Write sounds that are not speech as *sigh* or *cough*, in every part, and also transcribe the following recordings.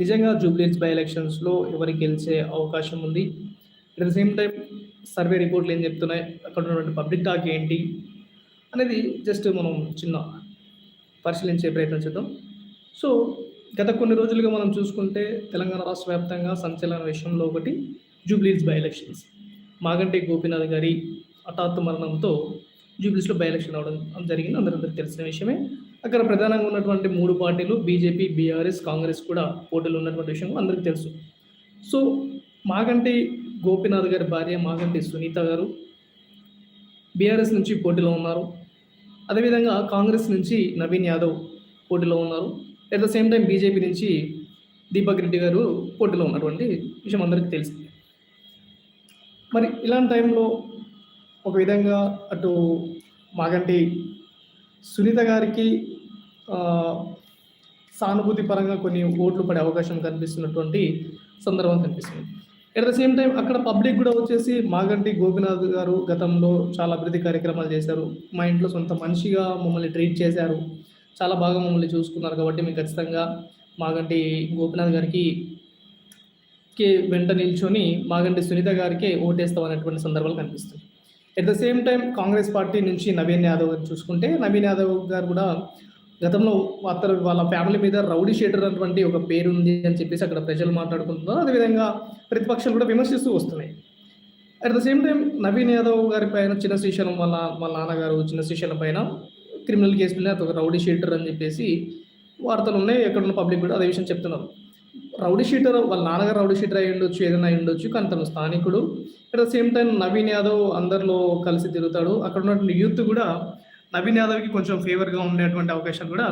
నిజంగా జూబ్లీస్ బై ఎలక్షన్స్లో ఎవరికి గెలిచే అవకాశం ఉంది. At the same time survey రిపోర్ట్లు ఏం చెప్తున్నాయి? అక్కడ ఉన్నటువంటి పబ్లిక్ టాక్ ఏంటి? అనేది జస్ట్ మనం చిన్న పరిశీలించే ప్రయత్నం చేద్దాం. సో గత కొన్ని రోజులుగా మనం చూసుకుంటే తెలంగాణ రాష్ట్ర వ్యాప్తంగా సంచలన విషయంలో ఒకటి Jubilees by elections Maganti Gopinath గారి హఠాత్తు మరణంతో జూబ్లీస్లో బై ఎలక్షన్ అవడం జరిగింది. అందరందరికీ తెలిసిన విషయమే. అక్కడ ప్రధానంగా ఉన్నటువంటి మూడు పార్టీలు బీజేపీ బీఆర్ఎస్ కాంగ్రెస్ కూడా పోటీలో ఉన్నటువంటి విషయం అందరికీ తెలుసు. సో మాగంటి గోపీనాథ్ గారి భార్య మాగంటి సునీత గారు బీఆర్ఎస్ నుంచి పోటీలో ఉన్నారు. అదేవిధంగా కాంగ్రెస్ నుంచి నవీన్ యాదవ్ పోటీలో ఉన్నారు. At the same time BJP నుంచి దీపక్ రెడ్డి గారు పోటీలో ఉన్నటువంటి విషయం అందరికీ తెలిసింది మరి ఇలాంటి టైంలో ఒక విధంగా అటు మాగంటి సునీత గారికి సానుభూతి పరంగా కొన్ని ఓట్లు పడే అవకాశం కనిపిస్తున్నటువంటి సందర్భం కనిపిస్తుంది. ఎట్ ద సేమ్ టైం అక్కడ పబ్లిక్ కూడా వచ్చేసి మాగంటి గోపినాథ్ గారు గతంలో చాలా అభివృద్ధి కార్యక్రమాలు చేశారు. మా ఇంట్లో సొంత మనిషిగా మమ్మల్ని ట్రీట్ చేశారు. చాలా బాగా మమ్మల్ని చూసుకున్నారు కాబట్టి మేము ఖచ్చితంగా మాగంటి గోపినాథ్ గారికి కి వెంట నిల్చొని మాగంటి సునీత గారికి ఓటేస్తాం అనేటువంటి సందర్భాలు కనిపిస్తుంది at the same time Congress party నుంచి నవీన్ యాదవ్ గారు చూసుకుంటే నవీన్ యాదవ్ గారు కూడా గతంలో అతను వాళ్ళ ఫ్యామిలీ మీద రౌడీ షీటర్ అటువంటి ఒక పేరు ఉంది అని చెప్పేసి అక్కడ ప్రజలు మాట్లాడుకుంటున్నారు. అదేవిధంగా ప్రతిపక్షాలు కూడా విమర్శిస్తూ వస్తున్నాయి. At the same time Naveen Yadav గారి పైన చిన్న శ్రీశైలం వాళ్ళ వాళ్ళ నాన్నగారు చిన్న శ్రీశైలం పైన క్రిమినల్ కేసు మీద అతను ఒక రౌడీ షీటర్ అని చెప్పేసి వార్తలు ఉన్నాయి. ఎక్కడ ఉన్న పబ్లిక్ కూడా అదే విషయం చెప్తున్నారు. రౌడీ షీటర్ వాళ్ళ నాన్నగారు రౌడీ షీటర్ అయి ఉండొచ్చు ఏదైనా అయి ఉండొచ్చు కానీ తను స్థానికుడు. At the same time Naveen Yadav అందరిలో కలిసి తిరుగుతాడు. అక్కడ ఉన్నటువంటి యూత్ కూడా నవీన్ యాదవ్కి కొంచెం ఫేవర్గా ఉండేటువంటి అవకాశాలు కూడా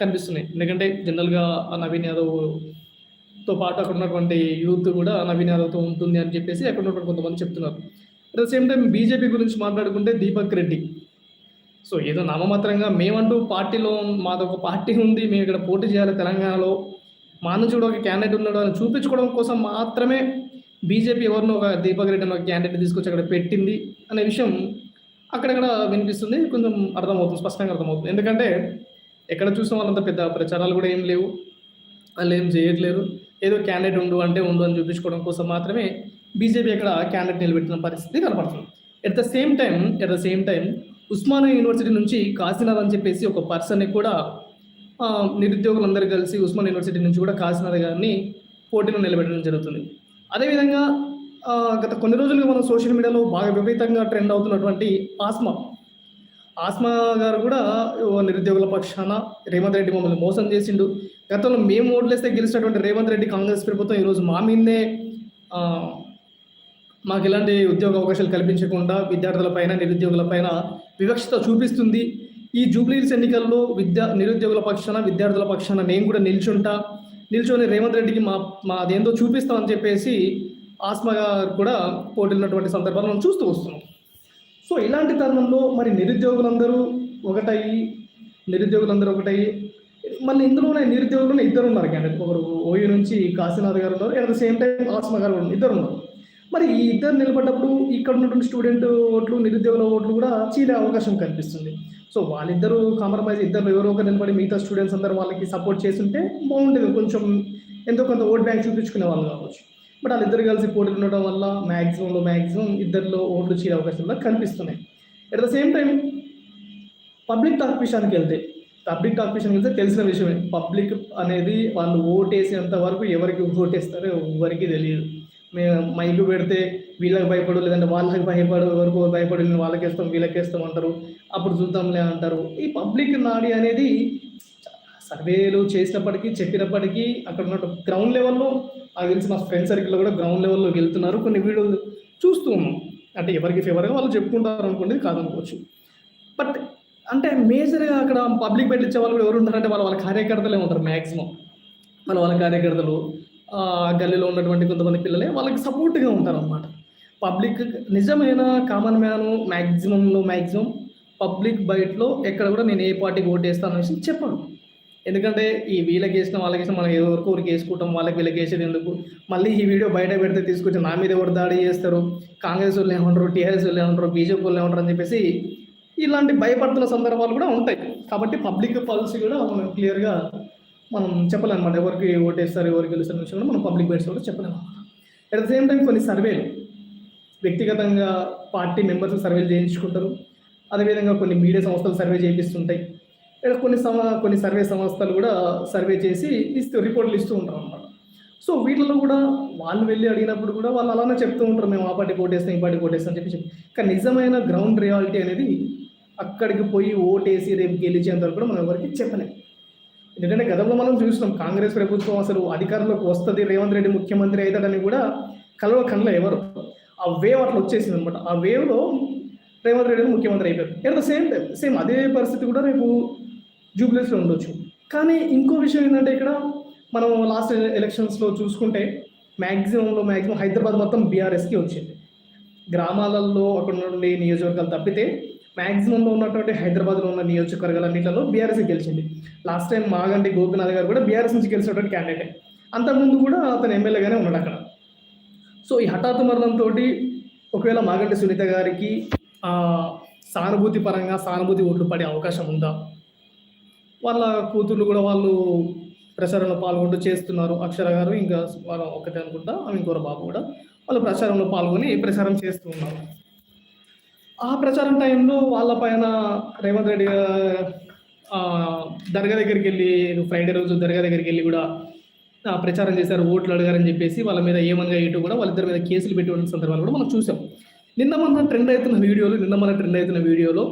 కనిపిస్తున్నాయి. ఎందుకంటే జనరల్గా ఆ నవీన్ యాదవ్తో పాటు అక్కడ ఉన్నటువంటి యూత్ కూడా నవీన్ యాదవ్తో ఉంటుంది అని చెప్పేసి అక్కడ ఉన్నటువంటి కొంతమంది చెప్తున్నారు. At the same time BJP గురించి మాట్లాడుకుంటే దీపక్ రెడ్డి. సో ఏదో నామమాత్రంగా మేమంటూ పార్టీలో మాది ఒక పార్టీ ఉంది మేము ఇక్కడ పోటీ చేయాలి తెలంగాణలో. మా నుంచి కూడా ఒక క్యాండిడేట్ ఉన్నాడు అని చూపించుకోవడం కోసం మాత్రమే బీజేపీ ఎవరినో ఒక దీపక్ రెడ్డి అని ఒక క్యాండిడేట్ తీసుకొచ్చి అక్కడ పెట్టింది అనే విషయం అక్కడక్కడ వినిపిస్తుంది. కొంచెం అర్థమవుతుంది స్పష్టంగా అర్థమవుతుంది. ఎందుకంటే ఎక్కడ చూసిన వాళ్ళంత పెద్ద ప్రచారాలు కూడా ఏం లేవు. వాళ్ళు ఏం చేయట్లేరు ఏదో క్యాండిడేట్ ఉండు అంటే ఉండు అని చూపించుకోవడం కోసం మాత్రమే బీజేపీ అక్కడ క్యాండిడేట్ నిలబెట్టిన పరిస్థితి కనపడుతుంది. At the same time at the same time Osmania university నుంచి కాశీనాథ్ అని చెప్పేసి ఒక పర్సన్ని కూడా నిరుద్యోగులందరూ కలిసి ఉస్మాన్ యూనివర్సిటీ నుంచి కూడా కాశీనాథ్ గారిని పోటీలో నిలబెట్టడం జరుగుతుంది. అదేవిధంగా గత కొన్ని రోజులుగా మనం సోషల్ మీడియాలో బాగా విపరీతంగా ట్రెండ్ అవుతున్నటువంటి ఆస్మా. ఆస్మా గారు కూడా నిరుద్యోగుల పక్షాన రేవంత్ రెడ్డి మమ్మల్ని మోసం చేసిండు. గతంలో మేము ఓట్లేస్తే గెలిచినటువంటి రేవంత్ రెడ్డి కాంగ్రెస్ ప్రభుత్వం ఈరోజు మా మీదే మాకు ఇలాంటి ఉద్యోగ అవకాశాలు కల్పించకుండా విద్యార్థులపైన నిరుద్యోగులపైన వివక్షత చూపిస్తుంది. ఈ జూబ్లీహిల్స్ ఎన్నికల్లో విద్యా నిరుద్యోగుల పక్షాన విద్యార్థుల పక్షాన నేను కూడా నిల్చుంటా. నిల్చొని రేవంత్ రెడ్డికి మా మా అదేందో చూపిస్తామని చెప్పేసి ఆస్మా గారు కూడా పోటీలున్నటువంటి సందర్భాలు మనం చూస్తూ వస్తున్నాం. సో ఇలాంటి తరుణంలో మరి నిరుద్యోగులందరూ ఒకటయ్యి నిరుద్యోగులందరూ ఒకటయ్యి మళ్ళీ ఇందులోనే నిరుద్యోగులు ఇద్దరు ఉన్నారు క్యాండిడేట్ ఒకరు ఓయూ నుంచి కాశీనాథ్ గారు ఉన్నారు at the same time Asma గారు ఇద్దరు ఉన్నారు. మరి ఈ ఇద్దరు నిలబడ్డప్పుడు ఇక్కడ ఉన్నటువంటి స్టూడెంట్ ఓట్లు నిరుద్యోగుల ఓట్లు కూడా చీలే అవకాశం కనిపిస్తుంది సో వాళ్ళిద్దరూ కాంప్రమైజ్ ఇద్దరు ఎవరో ఒకరు నిలబడి మిగతా స్టూడెంట్స్ అందరూ వాళ్ళకి సపోర్ట్ చేస్తుంటే బాగుంటుంది కొంచెం ఎంతో కొంత ఓట్ బ్యాంక్ చూపించుకునే వాళ్ళు కావచ్చు. బట్ వాళ్ళిద్దరు కలిసి పోటీలు ఉండడం వల్ల మ్యాక్సిమంలో మ్యాక్సిమం ఇద్దరిలో ఓట్లు చీరే అవకాశం కనిపిస్తున్నాయి. At the same time public talk విషయానికి వెళ్తే పబ్లిక్ టాక్ విషయానికి వెళ్తే తెలిసిన విషయమే. పబ్లిక్ అనేది వాళ్ళు ఓటేసేంత వరకు ఎవరికి ఓటేస్తారో ఎవరికి తెలియదు. మేము మైకు పెడితే వీళ్ళకి భయపడు లేదంటే వాళ్ళకి భయపడు ఎవరికి భయపడి వాళ్ళకి వేస్తాం వీళ్ళకి వేస్తాం అంటారు. అప్పుడు చూద్దాంలే అంటారు. ఈ పబ్లిక్ నాడి అనేది సర్వేలు చేసినప్పటికీ చెప్పినప్పటికీ అక్కడ ఉన్న గ్రౌండ్ లెవెల్లో నాకు తెలిసి మా ఫ్రెండ్ సర్కిల్లో కూడా గ్రౌండ్ లెవెల్లోకి వెళ్తున్నారు. కొన్ని వీడియోలు చూస్తూ ఉన్నాం. అంటే ఎవరికి ఫేవర్గా వాళ్ళు చెప్పుకుంటారు అనుకోండి కాదనుకోవచ్చు. బట్ అంటే మేజర్గా అక్కడ పబ్లిక్ బయట ఇచ్చే వాళ్ళు కూడా ఎవరు ఉంటారంటే వాళ్ళ వాళ్ళ కార్యకర్తలే ఉంటారు మ్యాక్సిమం వాళ్ళ వాళ్ళ కార్యకర్తలు గల్లీలో ఉన్నటువంటి కొంతమంది పిల్లలే వాళ్ళకి సపోర్ట్గా ఉంటారు అనమాట పబ్లిక్ నిజమైన కామన్ మ్యాన్ మ్యాక్సిమంలో మ్యాక్సిమం పబ్లిక్ బయటలో ఎక్కడ కూడా నేను ఏ పార్టీకి ఓటు వేస్తాను అనేసి చెప్పను. ఎందుకంటే ఈ వీళ్ళకి వేసిన వాళ్ళకి వేసిన మనం ఎవరికి ఊరికి వేసుకుంటాం వాళ్ళకి వీళ్ళకి వేసేది ఎందుకు? మళ్ళీ ఈ వీడియో బయట పెడితే తీసుకొచ్చి నా మీద ఎవరు దాడి చేస్తారు. కాంగ్రెస్ వాళ్ళు ఏమంటారు టీఆర్ఎస్ వాళ్ళు ఏమంటారు బీజేపీ వాళ్ళు ఏమంటారు అని చెప్పేసి ఇలాంటి భయపడుతున్న సందర్భాలు కూడా ఉంటాయి. కాబట్టి పబ్లిక్ పాలసీ కూడా మనం క్లియర్గా మనం చెప్పలేమన్నమాట. ఎవరికి ఓటేస్తారు ఎవరికి గెలుస్తారు విషయం కూడా మనం పబ్లిక్ బైట్స్ కూడా చెప్పలేము అట్ ద సేమ్ టైం కొన్ని సర్వేలు వ్యక్తిగతంగా పార్టీ మెంబర్స్ సర్వేలు చేయించుకుంటారు. అదేవిధంగా కొన్ని మీడియా సంస్థలు సర్వే చేయిస్తుంటాయి కొన్ని సమ కొన్ని సర్వే సంస్థలు కూడా సర్వే చేసి ఇస్తూ రిపోర్ట్లు ఇస్తూ ఉంటారు అన్నమాట. సో వీటిలో కూడా వాళ్ళు వెళ్ళి అడిగినప్పుడు కూడా వాళ్ళు అలానే చెప్తూ ఉంటారు మేము ఆ పార్టీ కోటేస్తాం ఈ పార్టీ కోటేస్తాం అని చెప్పి. కానీ నిజమైన గ్రౌండ్ రియాలిటీ అనేది అక్కడికి పోయి ఓటేసి రేపు గెలిచేంత వరకు కూడా మనం ఎవరికి చెప్పలేం. ఎందుకంటే గతంలో మనం చూసినాం కాంగ్రెస్ ప్రభుత్వం అసలు అధికారంలోకి వస్తుంది రేవంత్ రెడ్డి ముఖ్యమంత్రి అవుతాడని కూడా కలవ కళ్ళలో ఎవరు. ఆ వేవ్ అట్లా వచ్చేసింది అనమాట ఆ వేవ్లో రేవంత్ రెడ్డి ముఖ్యమంత్రి అయిపోయారు. At the same time same అదే పరిస్థితి కూడా రేపు జూబ్లీస్లో ఉండొచ్చు. కానీ ఇంకో విషయం ఏంటంటే ఇక్కడ మనం లాస్ట్ ఎలక్షన్స్లో చూసుకుంటే మ్యాక్సిమంలో మ్యాక్సిమం హైదరాబాద్ మొత్తం బీఆర్ఎస్కి వచ్చింది. గ్రామాలలో అక్కడ నుండి నియోజకవర్గాలు తప్పితే మ్యాక్సిమంలో ఉన్నటువంటి హైదరాబాద్లో ఉన్న నియోజకవర్గాలన్నింటిలో బీఆర్ఎస్ గెలిచింది. లాస్ట్ టైం మాగంటి గోపినాథ్ గారు కూడా బీఆర్ఎస్ నుంచి గెలిచినటువంటి క్యాండిడేట్. అంతకుముందు కూడా అతను ఎమ్మెల్యేగానే ఉన్నాడు అక్కడ. సో ఈ హఠాత్ మరణంతో ఒకవేళ మాగంటి సునీత గారికి సానుభూతి పరంగా సానుభూతి ఓట్లు పడే అవకాశం ఉందా? వాళ్ళ కూతుర్లు కూడా వాళ్ళు ప్రచారంలో పాల్గొంటూ చేస్తున్నారు. అక్షర గారు ఇంకా వాళ్ళ ఒకటే అనుకుంటా ఆమె ఇంకోరు బాబు కూడా వాళ్ళు ప్రచారంలో పాల్గొని ప్రచారం చేస్తూ ఉన్నారు. ఆ ప్రచారం టైంలో వాళ్ళ పైన రేవంత్ రెడ్డి దర్గా దగ్గరికి వెళ్ళి ఫ్రైడే రోజు దర్గా దగ్గరికి వెళ్ళి కూడా ప్రచారం చేశారు ఓట్లు అడిగారని చెప్పేసి వాళ్ళ మీద ఏమనగా ఇటు కూడా వాళ్ళిద్దరి మీద కేసులు పెట్టి సందర్భాలు కూడా మనం చూసాం నిన్న మన ట్రెండ్ అవుతున్న వీడియోలో నిన్న మన ట్రెండ్ అవుతున్న వీడియోలో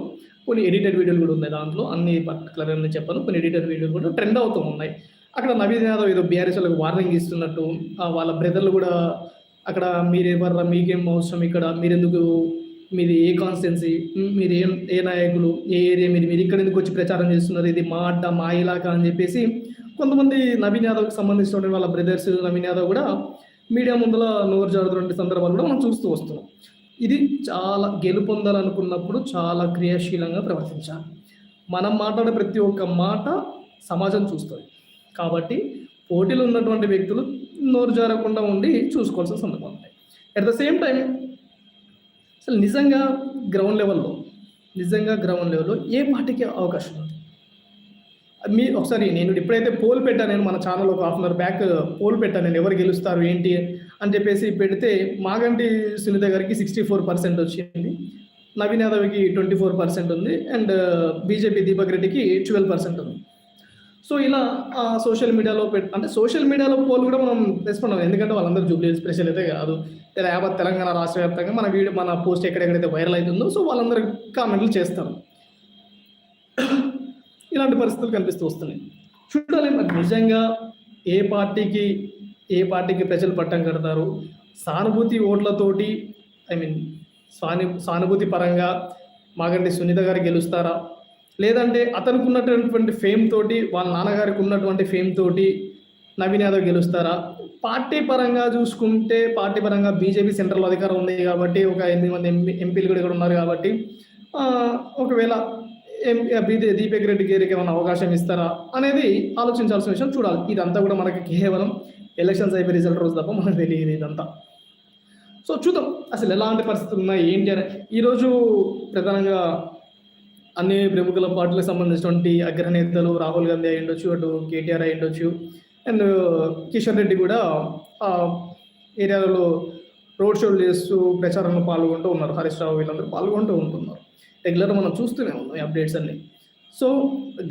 కొన్ని ఎడిటెడ్ వీడియోలు కూడా ఉన్నాయి దాంట్లో. అన్ని పర్టికులర్ అని చెప్పాను. కొన్ని ఎడిటెడ్ వీడియోలు కూడా ట్రెండ్ అవుతూ ఉన్నాయి. అక్కడ నవీన్ యాదవ్ ఏదో బీఆర్ఎస్లకు వార్నింగ్ ఇస్తున్నట్టు వాళ్ళ బ్రదర్లు కూడా అక్కడ మీరెవర్రా మీకేం అవసరం ఇక్కడ? మీరెందుకు మీది ఏ కాన్స్టిట్యున్సీ మీరు ఏ ఏ నాయకులు? ఏ ఏరియా మీరు మీరు ఇక్కడ ఎందుకు వచ్చి ప్రచారం చేస్తున్నారు? ఇది మా అడ్డ మా ఇలాకా అని చెప్పేసి కొంతమంది నవీన్ యాదవ్కి సంబంధించిన వాళ్ళ బ్రదర్స్ నవీన్ యాదవ్ కూడా మీడియా ముందుల నోరు జారుతున్న సందర్భాలు కూడా మనం చూస్తూ వస్తున్నాం. ఇది చాలా గెలుపొందాలనుకున్నప్పుడు చాలా క్రియాశీలంగా ప్రవర్తించాలి. మనం మాట్లాడే ప్రతి ఒక్క మాట సమాజం చూస్తుంది. కాబట్టి పోటీలు ఉన్నటువంటి వ్యక్తులు నోరు జారకుండా ఉండి చూసుకోవాల్సిన సందర్భం ఉంటాయి. అట్ ద సేమ్ టైం అసలు నిజంగా గ్రౌండ్ లెవెల్లో నిజంగా గ్రౌండ్ లెవెల్లో ఏ పార్టీకి అవకాశం ఉంది? మీ ఒకసారి నేను ఎప్పుడైతే పోల్ పెట్టాను నేను మన ఛానల్ ఒక half an hour back poll పెట్టాను నేను ఎవరు గెలుస్తారు ఏంటి అని చెప్పేసి పెడితే మాగంటి సునీత గారికి సిక్స్టీ ఫోర్ పర్సెంట్ వచ్చింది. నవీన్ యాదవ్కి ట్వంటీ ఫోర్ పర్సెంట్ ఉంది అండ్ uh, బీజేపీ దీపక్ రెడ్డికి ట్వెల్వ్ పర్సెంట్ ఉంది. సో ఇలా సోషల్ మీడియాలో పెట్ అంటే సోషల్ మీడియాలో పోల్ కూడా మనం రెస్పాండ్ ఎందుకంటే వాళ్ళందరూ జూబ్లీ స్పెషల్ అయితే కాదు. ఇలా యావత్ తెలంగాణ రాష్ట్ర వ్యాప్తంగా మన వీడియో మన పోస్ట్ ఎక్కడెక్కడైతే వైరల్ అవుతుందో సో వాళ్ళందరూ కామెంట్లు చేస్తారు. *coughs* ఇలాంటి పరిస్థితులు కనిపిస్తూ వస్తున్నాయి. చూడాలి మరి నిజంగా ఏ పార్టీకి ఏ పార్టీకి ప్రజలు పట్టం కడతారు? సానుభూతి ఓట్లతోటి ఐ మీన్ సాను సానుభూతి పరంగా మాగంటి సునీత గారు గెలుస్తారా? లేదంటే అతనికి ఉన్నటువంటి ఫేమ్ తోటి వాళ్ళ నాన్నగారికి ఉన్నటువంటి ఫేమ్ తోటి నవీన్ యాదవ్ గెలుస్తారా? పార్టీ పరంగా చూసుకుంటే పార్టీ పరంగా బీజేపీ సెంట్రల్ అధికారం ఉంది కాబట్టి ఒక ఎనిమిది మంది ఎంపీ ఎంపీలు కూడా ఇక్కడ ఉన్నారు కాబట్టి ఒకవేళ ఎం దీపక్ రెడ్డి గారికి ఏమైనా అవకాశం ఇస్తారా అనేది ఆలోచించాల్సిన విషయం చూడాలి. ఇదంతా కూడా మనకి కేవలం ఎలక్షన్స్ అయిపోయి రిజల్ట్ రోజు తప్ప మనకు తెలియదు ఇదంతా. సో చూద్దాం. అసలు ఎలాంటి పరిస్థితులు ఉన్నాయి? ఏంటి అని ఈరోజు ప్రధానంగా అన్ని ప్రముఖుల పార్టీలకు సంబంధించినటువంటి అగ్రనేతలు రాహుల్ గాంధీ అయి ఉండొచ్చు అటు కేటీఆర్ అయి ఉండొచ్చు అండ్ కిషన్ రెడ్డి కూడా ఆ రోడ్ షోలు చేస్తూ ప్రచారంలో పాల్గొంటూ ఉన్నారు. హరీష్ రావు వీళ్ళందరూ పాల్గొంటూ ఉంటున్నారు. రెగ్యులర్గా మనం చూస్తూనే ఉన్నాం ఈ అప్డేట్స్ అన్ని. సో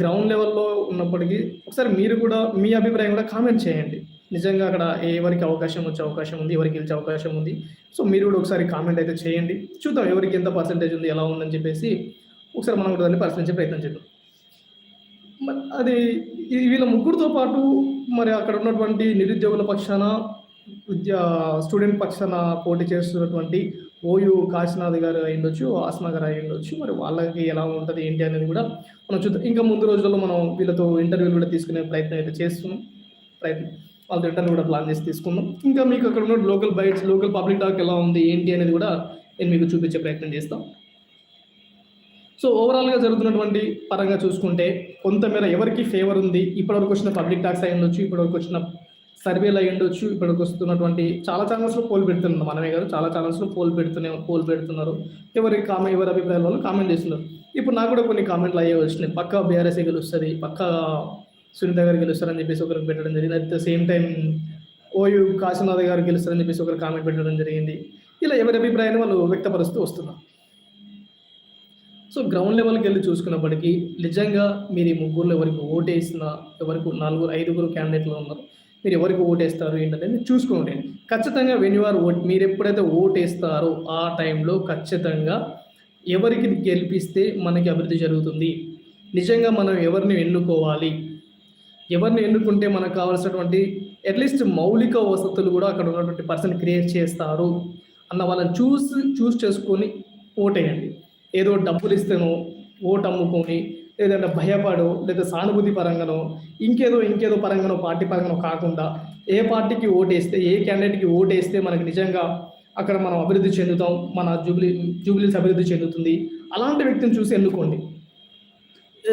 గ్రౌండ్ లెవెల్లో ఉన్నప్పటికీ ఒకసారి మీరు కూడా మీ అభిప్రాయం కూడా కామెంట్ చేయండి. నిజంగా అక్కడ ఎవరికి అవకాశం వచ్చే అవకాశం ఉంది ఎవరికి గెలిచే అవకాశం ఉంది. సో మీరు కూడా ఒకసారి కామెంట్ అయితే చేయండి. చూద్దాం ఎవరికి ఎంత పర్సంటేజ్ ఉంది ఎలా ఉందని చెప్పేసి ఒకసారి మనం కూడా దాన్ని పరిశీలించే ప్రయత్నం చేద్దాం. మరి అది వీళ్ళ ముగ్గురితో పాటు మరి అక్కడ ఉన్నటువంటి నిరుద్యోగుల పక్షాన విద్యా స్టూడెంట్ పక్షాన పోటీ చేస్తున్నటువంటి ఓయూ కాశీనాథ్ గారు అయి ఉండొచ్చు ఆస్మా గారు అయి ఉండొచ్చు. మరి వాళ్ళకి ఎలా ఉంటుంది ఏంటి అనేది కూడా మనం చూద్దాం. ఇంకా ముందు రోజుల్లో మనం వీళ్ళతో ఇంటర్వ్యూలు కూడా తీసుకునే ప్రయత్నం అయితే చేస్తున్నాం. ప్రయత్నం వాళ్ళ రిటర్న్ కూడా ప్లాన్ చేసి తీసుకుందాం. ఇంకా మీకు అక్కడ ఉన్న local bytes local public talk ఎలా ఉంది ఏంటి అనేది కూడా నేను మీకు చూపించే ప్రయత్నం చేస్తాం. సో ఓవరాల్గా జరుగుతున్నటువంటి పరంగా చూసుకుంటే కొంతమేర ఎవరికి ఫేవర్ ఉంది ఇప్పటివరకు వచ్చిన పబ్లిక్ టాక్స్ అయి ఉండొచ్చు ఇప్పటివరకు వచ్చిన సర్వేలు అయి ఉండొచ్చు ఇప్పటికి వస్తున్నటువంటి చాలా ఛానల్స్లో పోల్ పెడుతున్నారు. మనమే గారు చాలా ఛానల్స్లో పోల్ పెడుతూనే పోల్ పెడుతున్నారు. ఎవరి కామెంట్ ఎవరి అభిప్రాయాల వాళ్ళు కామెంట్ చేస్తున్నారు. ఇప్పుడు నాకు కూడా కొన్ని కామెంట్లు అయ్యే వచ్చినాయి. పక్కా బీఆర్ఎస్ఏ గెలుస్తుంది పక్కా సునీత గారు గెలుస్తారని చెప్పేసి ఒకరికి పెట్టడం జరిగింది. At the same time OU Kashinath గారు గెలుస్తారని చెప్పేసి ఒకరు కామెంట్ పెట్టడం జరిగింది. ఇలా ఎవరి అభిప్రాయాన్ని వాళ్ళు వ్యక్తపరుస్తూ వస్తున్నారు. సో గ్రౌండ్ లెవెల్కి వెళ్ళి చూసుకున్నప్పటికీ నిజంగా మీరు ఈ ముగ్గురులో ఎవరికి ఓటేసినా ఎవరికి నలుగురు ఐదుగురు క్యాండిడేట్లు ఉన్నారు మీరు ఎవరికి ఓటేస్తారు ఏంటనేది చూసుకోండి ఖచ్చితంగా వెన్ ఓట్ మీరు ఎప్పుడైతే ఓటేస్తారో ఆ టైంలో ఖచ్చితంగా ఎవరికి గెలిపిస్తే మనకి అభివృద్ధి జరుగుతుంది. నిజంగా మనం ఎవరిని ఎన్నుకోవాలి? ఎవరిని ఎన్నుకుంటే మనకు కావాల్సినటువంటి అట్లీస్ట్ మౌలిక వసతులు కూడా అక్కడ ఉన్నటువంటి పర్సన్ క్రియేట్ చేస్తారు అన్న వాళ్ళని చూసి చూస్ చేసుకొని ఓటేయండి ఏదో డబ్బులు ఇస్తేనో ఓటు అమ్ముకొని లేదంటే భయపడో లేదా సానుభూతి పరంగానో ఇంకేదో ఇంకేదో పరంగానో పార్టీ పరంగానో కాకుండా ఏ పార్టీకి ఓటేస్తే ఏ క్యాండిడేట్కి ఓటేస్తే మనకి నిజంగా అక్కడ మనం అభివృద్ధి చెందుతాం మన జూబ్లీ జూబ్లీస్ అభివృద్ధి చెందుతుంది. అలాంటి వ్యక్తిని చూసి ఎన్నుకోండి.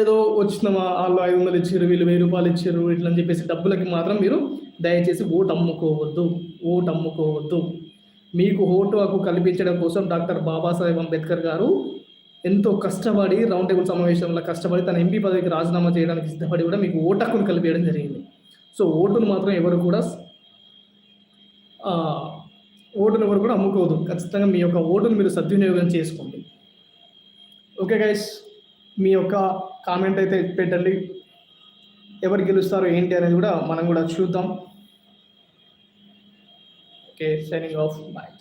ఏదో వచ్చిన వాళ్ళు ఐదు వందలు ఇచ్చారు వీళ్ళు వెయ్యి రూపాయలు ఇచ్చారు ఇట్లా అని చెప్పేసి డబ్బులకి మాత్రం మీరు దయచేసి ఓటు అమ్ముకోవద్దు ఓటు అమ్ముకోవద్దు. మీకు ఓటు హక్కు కల్పించడం కోసం డాక్టర్ బాబాసాహెబ్ అంబేద్కర్ గారు ఎంతో కష్టపడి రౌండ్ టేబుల్ సమావేశంలో కష్టపడి తన ఎంపీ పదవికి రాజీనామా చేయడానికి సిద్ధపడి కూడా మీకు ఓటు హక్కును కల్పించడం జరిగింది. సో ఓటును మాత్రం ఎవరు కూడా ఓటును ఎవరు కూడా అమ్ముకోవద్దు. ఖచ్చితంగా మీ యొక్క ఓటును మీరు సద్వినియోగం చేసుకోండి. ఓకే గైస్ మీ యొక్క కామెంట్ అయితే పెట్టండి. ఎవరు గెలుస్తారు ఏంటి అనేది కూడా మనం కూడా చూద్దాం. Okay signing off bye